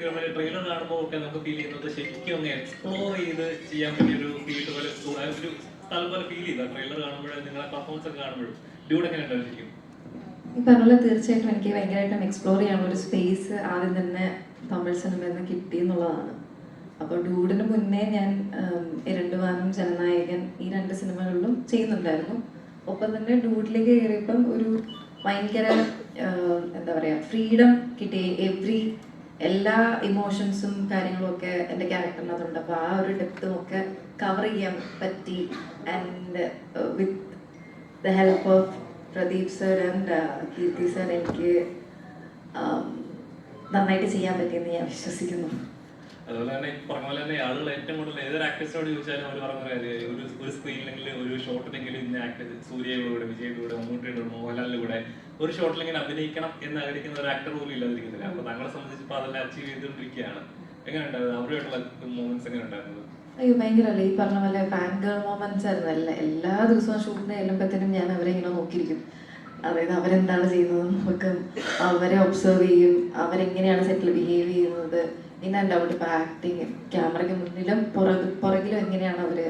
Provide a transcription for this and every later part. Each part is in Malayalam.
ട്രെയിലർ കാണുമ്പോൾ ഒക്കെ നമുക്ക് ഫീൽ ചെയ്യുന്നത് ശരിക്കും ഒന്ന് എക്സ്പ്ലോർ ചെയ്ത് ചെയ്യാൻ പറ്റിയ ഒരു ഫീൽഡ് പോലെ ഒരു സ്ഥലം പോലെ ഫീൽ ചെയ്ത ട്രെയിലർ കാണുമ്പോഴും നിങ്ങളെ പെർഫോമൻസ് ഒക്കെ കാണുമ്പോഴും ഡ്യൂഡ് എങ്ങനെ ഉണ്ടാവും ഈ പറഞ്ഞ തീർച്ചയായിട്ടും എനിക്ക് ഭയങ്കരമായിട്ടും എക്സ്പ്ലോർ ചെയ്യാനുള്ള ഒരു സ്പേസ് ആദ്യം തന്നെ തമിഴ് സിനിമയിൽ നിന്ന് കിട്ടി എന്നുള്ളതാണ്. അപ്പോൾ ഡൂഡിന് മുന്നേ ഞാൻ ഇരണ്ടുവാനം ജനനായകൻ ഈ രണ്ട് സിനിമകളിലും ചെയ്യുന്നുണ്ടായിരുന്നു. ഒപ്പം തന്നെ ഡൂഡിലേക്ക് കയറിയപ്പം ഒരു ഭയങ്കര എന്താ പറയുക ഫ്രീഡം കിട്ടി. എവ്രി എല്ലാ ഇമോഷൻസും കാര്യങ്ങളും ഒക്കെ എന്റെ ക്യാരക്ടറിനകത്തുണ്ട് അപ്പോൾ ആ ഒരു ഡെപ്തും ഒക്കെ കവർ ചെയ്യാൻ പറ്റി. And with the help of Pradeep sir and Keerthi sir എനിക്ക് um, നന്നായിട്ട് ചെയ്യാൻ പറ്റിയെന്ന് ഞാൻ വിശ്വസിക്കുന്നു. അതുപോലെ തന്നെ പറഞ്ഞ പോലെ തന്നെ ആളുകൾ ഏറ്റവും കൂടുതൽ ഏതൊരു ആക്ടേഴ്സിനോട് ചോദിച്ചാലും അവർ പറഞ്ഞ കാര്യം ഒരു ഒരു സ്ക്രീനിലെങ്കിലും ഒരു ഷോട്ടിലെങ്കിലും ഇന്ന ആക്ടർ സൂര്യയുടെ കൂടെ വിജയുടെ കൂടെ മമ്മൂട്ടിയുടെ കൂടെ മോഹൻലാലിന്റെ കൂടെ ഒരു ഷോട്ടിലെങ്കിലും അഭിനയിക്കണം എന്ന് ആഗ്രഹിക്കുന്ന ഒരു ആക്ടർ പോലും ഇല്ലാതിരിക്കുന്നില്ല അപ്പൊ താങ്കളെ സംബന്ധിച്ച് ഇപ്പൊ അതെല്ലാം അച്ചീവ് ചെയ്തുകൊണ്ടിരിക്കുകയാണ്. എങ്ങനെയുണ്ടായിരുന്നു? അവരുമായിട്ടുള്ള മൂമെന്റ്സ് എങ്ങനെ ഉണ്ടായിരുന്നത് അയ്യോ ഭയങ്കരമല്ലേ ഈ പറഞ്ഞ പോലെ ഫാൻ ഗേൾ മൊമെന്റ്സ് ആയിരുന്നു. എല്ലാ എല്ലാ ദിവസവും ഷൂട്ടിന് ചെല്ലുമ്പോഴത്തേനും ഞാൻ അവരെ ഇങ്ങനെ നോക്കിയിരിക്കും. അതായത് അവരെന്താണ് ചെയ്യുന്നത്? നമുക്ക് അവരെ ഒബ്സർവ് ചെയ്യും. അവരെങ്ങനെയാണ് സെറ്റിൽ ബിഹേവ് ചെയ്യുന്നത്? പിന്നെ അവിടെ ഇപ്പോൾ ആക്ടിങ് ക്യാമറയ്ക്ക് മുന്നിലും പുറകു പുറകിലും എങ്ങനെയാണ് അവർ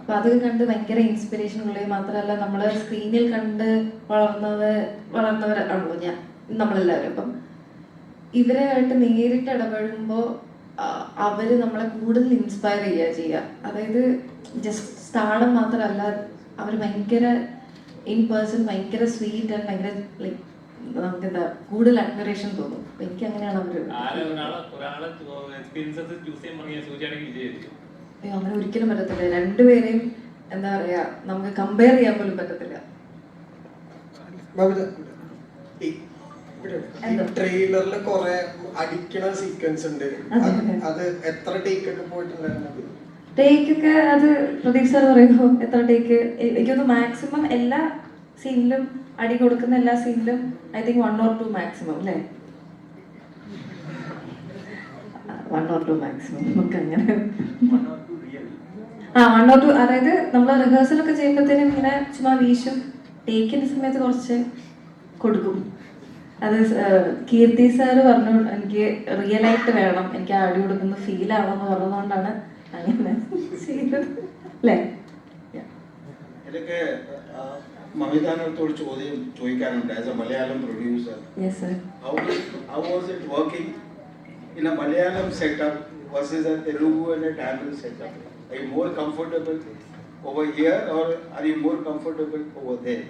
അപ്പോൾ അത് കണ്ട് ഭയങ്കര ഇൻസ്പിറേഷൻ ഉള്ളത്. മാത്രമല്ല നമ്മൾ സ്ക്രീനിൽ കണ്ട് വളർന്നവർ വളർന്നവരാണല്ലോ ഞാൻ നമ്മളെല്ലാവരും. അപ്പം ഇവരുമായിട്ട് നേരിട്ട് ഇടപെടുമ്പോൾ അവർ നമ്മളെ കൂടുതൽ ഇൻസ്പയർ ചെയ്യുക ചെയ്യുക. അതായത് ജസ്റ്റ് സ്ഥാനം മാത്രമല്ല അവർ ഭയങ്കര ഇൻ പേഴ്സൺ ഭയങ്കര സ്വീറ്റ് ആൻഡ് ഭയങ്കര ലൈക്ക് നമുക്ക് എന്താ കൂടുതൽ അഡ്മിറേഷൻ തോന്നും. അപ്പൊ എനിക്ക് അങ്ങനെയാണ് അവർ അയ്യോ അങ്ങനെ ഒരിക്കലും പറ്റത്തില്ല. രണ്ടുപേരെയും എന്താ പറയാ നമുക്ക് കമ്പയർ ചെയ്യാൻ പോലും പറ്റത്തില്ല. ട്രെയിലറിൽ കൊറേ അടിക്കണ സീക്വൻസ് ഉണ്ട്. അത് എത്ര ടേക്ക് ഒക്കെ പോയിട്ടുണ്ടായിരുന്നത് ടേക്ക് ഒക്കെ അത് പ്രതീക്ഷ പറയുമ്പോൾ എത്ര ടേക്ക് എനിക്കൊന്ന് മാക്സിമം എല്ലാ സീനിലും അടി കൊടുക്കുന്ന എല്ലാ സീനിലും I think one or two maximum അല്ലേ വൺ ഓർ ടു മാക്സിമം നമുക്ക് അങ്ങനെ ആ വൺ ഓർ ടു അതായത് നമ്മൾ റിഹേഴ്സലൊക്കെ ചെയ്യുമ്പോഴത്തേനും ഇങ്ങനെ ചുമ്മാ വീശും. ടേക്കിന്റെ സമയത്ത് കുറച്ച് കൊടുക്കും. അത് കീർത്തി സാറ് പറഞ്ഞു എനിക്ക് റിയൽ ആയിട്ട് വേണം. എനിക്ക് അടി കൊടുക്കുന്ന ഫീൽ ആവണം എന്ന് പറഞ്ഞതുകൊണ്ടാണ് അങ്ങനെ ചെയ്തത് അല്ലേ എനിക്ക് മമിതാനത്തോട് ചോദ്യം ചോദിക്കാനുണ്ട് as a Malayalam producer yes sir how how was it working in a Malayalam setup versus a Telugu and a Tamil setup? Are you more comfortable over here or are you more comfortable over there?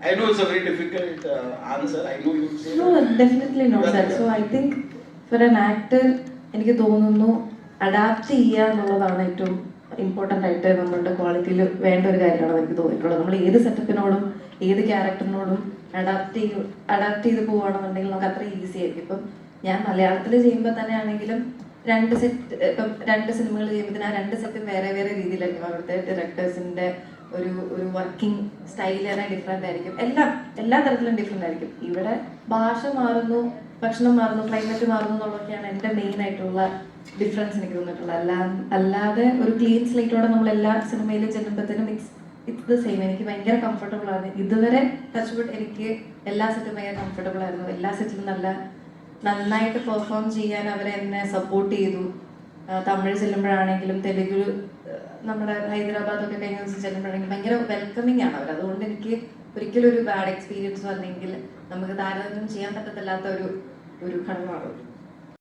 I know it's a very difficult uh, answer. I know you say No, definitely not, sir. So I think for an actor, എനിക്ക് തോന്നുന്നു അഡാപ്റ്റ് ചെയ്യുക എന്നുള്ളതാണ് ഏറ്റവും ഇമ്പോർട്ടന്റ് ആയിട്ട് നമ്മളുടെ ക്വാളിറ്റിയിൽ വേണ്ട ഒരു കാര്യമാണെന്ന് എനിക്ക് തോന്നിയിട്ടുള്ളത്. നമ്മൾ ഏത് സെറ്റപ്പിനോടും ഏത് ക്യാരക്ടറിനോടും അഡാപ്റ്റ് ചെയ്ത് അഡാപ്റ്റ് ചെയ്ത് പോവുകയാണെന്നുണ്ടെങ്കിൽ നമുക്ക് അത്ര ഈസി ആയിരിക്കും. ഇപ്പം ഞാൻ മലയാളത്തിൽ ചെയ്യുമ്പോൾ തന്നെ ആണെങ്കിലും രണ്ട് സെറ്റ് ഇപ്പം രണ്ട് സിനിമകൾ ചെയ്യുമ്പോൾ ആ രണ്ട് സെറ്റും വേറെ വേറെ രീതിയിലായിരിക്കും. അവിടുത്തെ ഡയറക്ടേഴ്സിന്റെ ഒരു ഒരു വർക്കിംഗ് സ്റ്റൈൽ തന്നെ ഡിഫറെന്റ് ആയിരിക്കും. എല്ലാം എല്ലാ തരത്തിലും ഡിഫറെന്റ് ആയിരിക്കും. ഇവിടെ ഭാഷ മാറുന്നു ഭക്ഷണം മാറുന്നു ക്ലൈമറ്റ് മാറുന്നു എന്നുള്ളതൊക്കെയാണ് എന്റെ മെയിൻ ആയിട്ടുള്ള ഡിഫറൻസ് എനിക്ക് തോന്നിയിട്ടുള്ളത്. അല്ലാ അല്ലാതെ ഒരു ക്ലീൻ സ്ലേറ്റോടെ നമ്മൾ എല്ലാ സിനിമയിലും ചെല്ലുമ്പോഴത്തേനും ഇറ്റ്സ് ഇറ്റ്സ് ദ സെയിം എനിക്ക് ഭയങ്കര കംഫർട്ടബിൾ ആണ്. ഇതുവരെ ടച്ച് വുഡ് എനിക്ക് എല്ലാ സെറ്റും ഭയങ്കര കംഫർട്ടബിൾ ആയിരുന്നു. എല്ലാ സെറ്റിലും നല്ല നന്നായിട്ട് പെർഫോം ചെയ്യാൻ അവരെ എന്നെ സപ്പോർട്ട് ചെയ്തു. തമിഴ് ചെല്ലുമ്പോഴാണെങ്കിലും തെലുഗു നമ്മുടെ ഹൈദരാബാദ് ഒക്കെ കഴിഞ്ഞ ദിവസം ചെല്ലുമ്പോഴാണെങ്കിൽ ഭയങ്കര വെൽക്കമിങ് ആണ് അവർ അതുകൊണ്ട് എനിക്ക് ഒരിക്കലും ഒരു ബാഡ് എക്സ്പീരിയൻസ് അല്ലെങ്കിൽ നമുക്ക് താരതമ്യം ചെയ്യാൻ പറ്റത്തില്ലാത്ത ഒരു ഒരു ഘടകമാണ്.